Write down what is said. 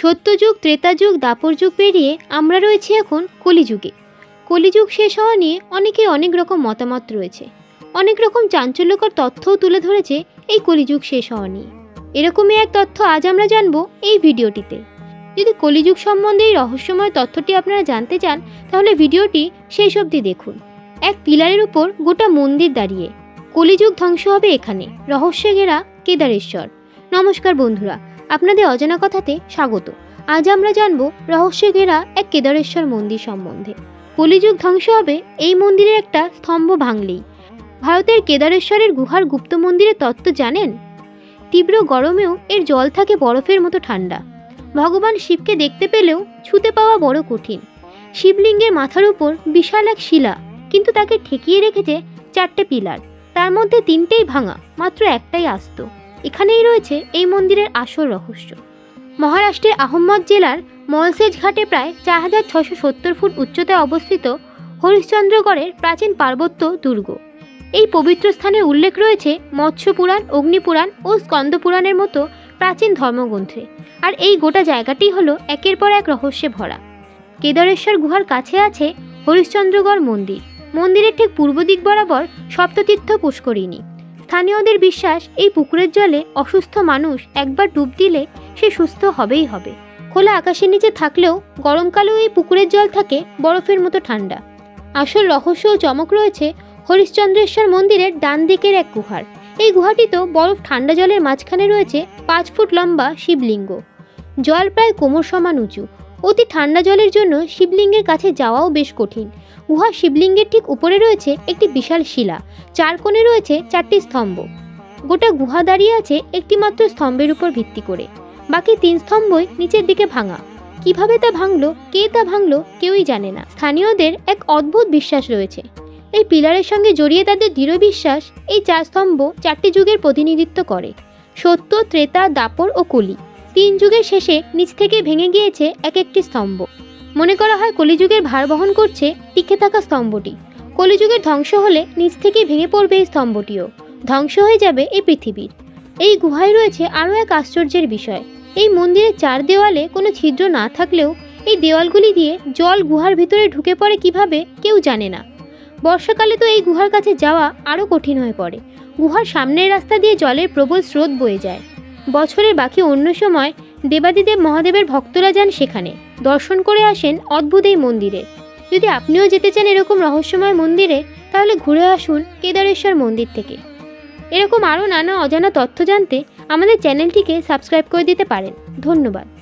সত্যযুগ, ত্রেতাযুগ দাপর যুগ পেরিয়ে আমরা রয়েছি এখন কলিযুগে। কলিযুগ শেষ হওয়া নিয়ে অনেকে অনেক রকম মতামত রয়েছে। অনেক রকম চাঞ্চল্যকর তথ্যও তুলে ধরেছে এই কলিযুগ শেষ হওয়া নিয়ে। এরকমই এক তথ্য আজ আমরা জানব এই ভিডিওটিতে। যদি কলিযুগ সম্বন্ধে এই রহস্যময় তথ্যটি আপনারা জানতে চান, তাহলে ভিডিওটি শেষ অবধি দেখুন। এক পিলারের উপর গোটা মন্দির দাঁড়িয়ে। কলিযুগ ধ্বংস হবে এখানে। রহস্যে ঘেরা কেদারেশ্বর। নমস্কার বন্ধুরা। আপনাদের অজানা কথাতে স্বাগত। আজ আমরা জানব রহস্য ঘেরা এক কেদারেশ্বর মন্দির সম্বন্ধে। কলিযুগ ধ্বংস হবে এই মন্দিরের একটা স্তম্ভ ভাঙলেই। ভারতের কেদারেশ্বরের গুহার গুপ্ত মন্দিরের তত্ত্ব জানেন? তীব্র গরমেও এর জল থাকে বরফের মতো ঠান্ডা। ভগবান শিবকে দেখতে পেলেও ছুতে পাওয়া বড় কঠিন। শিবলিঙ্গের মাথার উপর বিশাল এক শিলা, কিন্তু তাকে ঠেকিয়ে রেখেছে চারটে পিলার। তার মধ্যে তিনটেই ভাঙা, মাত্র একটাই আস্ত। এখানেই রয়েছে এই মন্দিরের আসল রহস্য। মহারাষ্ট্রের আহম্মদ জেলার মলসেজ ঘাটে প্রায় চার হাজার ছশো সত্তর ফুট উচ্চতায় অবস্থিত হরিশ্চন্দ্রগড়ের প্রাচীন পার্বত্য দুর্গ। এই পবিত্র স্থানের উল্লেখ রয়েছে মৎস্য পুরাণ অগ্নিপুরাণ ও স্কন্দ পুরাণের মতো প্রাচীন ধর্মগ্রন্থে। আর এই গোটা জায়গাটি হলো একের পর এক রহস্যে ভরা। কেদারেশ্বর গুহার কাছে আছে হরিশ্চন্দ্রগড় মন্দির। মন্দিরের ঠিক পূর্ব দিক বরাবর সপ্ততীর্থ পুষ্করিণী। স্থানীয়দের বিশ্বাস এই পুকুরের জলে অসুস্থ মানুষ একবার ডুব দিলে সে সুস্থ হবেই হবে। খোলা আকাশের নিচে থাকলেও গরমকালেও এই পুকুরের জল থাকে বরফের মতো ঠান্ডা। আসল রহস্য ও চমক রয়েছে হরিশ্চন্দ্রেশ্বর মন্দিরের ডান দিকের এক গুহার। এই গুহাটিতেও বরফ ঠান্ডা জলের মাঝখানে রয়েছে পাঁচ ফুট লম্বা শিবলিঙ্গ। জল প্রায় কোমর সমান উঁচু। অতি ঠান্ডা জলের জন্য শিবলিঙ্গের কাছে যাওয়াও বেশ কঠিন। গুহা শিবলিঙ্গের ঠিক উপরে রয়েছে একটি বিশাল শিলা। চার কোণে রয়েছে চারটি স্তম্ভ। গোটা গুহা দাঁড়িয়ে আছে একটি মাত্র স্তম্ভের উপর ভিত্তি করে। বাকি তিন স্তম্ভই নিচের দিকে ভাঙা। কীভাবে তা ভাঙলো, কে তা ভাঙলো, কেউই জানে না। স্থানীয়দের এক অদ্ভুত বিশ্বাস রয়েছে। এই পিলারের সঙ্গে জড়িয়ে তাদের দৃঢ় বিশ্বাস এই চার স্তম্ভ চারটি যুগের প্রতিনিধিত্ব করে। সত্য, ত্রেতা, দাপর ও কলি। তিন যুগের শেষে নিচ থেকে ভেঙে গিয়েছে এক একটি স্তম্ভ। মনে করা হয় কলিযুগের ভার বহন করছে টিকে থাকা স্তম্ভটি। কলিযুগের ধ্বংস হলে নিচ থেকে ভেঙে পড়বে এই স্তম্ভটিও। ধ্বংস হয়ে যাবে এই পৃথিবীর। এই গুহায় রয়েছে আরও এক আশ্চর্যের বিষয়। এই মন্দিরের চার দেওয়ালে কোনো ছিদ্র না থাকলেও এই দেওয়ালগুলি দিয়ে জল গুহার ভিতরে ঢুকে পড়ে কীভাবে কেউ জানে না। বর্ষাকালে তো এই গুহার কাছে যাওয়া আরও কঠিন হয়ে পড়ে। গুহার সামনের রাস্তা দিয়ে জলের প্রবল স্রোত বয়ে যায়। বছরের বাকি অন্য সময় দেবাদিদেব মহাদেবের ভক্তরা যান সেখানে। দর্শন করে আসেন অদ্ভুত এই মন্দিরে। যদি আপনিও যেতে চান এরকম রহস্যময় মন্দিরে, তাহলে ঘুরে আসুন কেদারেশ্বর মন্দির থেকে। এরকম আরও নানা অজানা তথ্য জানতে আমাদের চ্যানেলটিকে সাবস্ক্রাইব করে দিতে পারেন। ধন্যবাদ।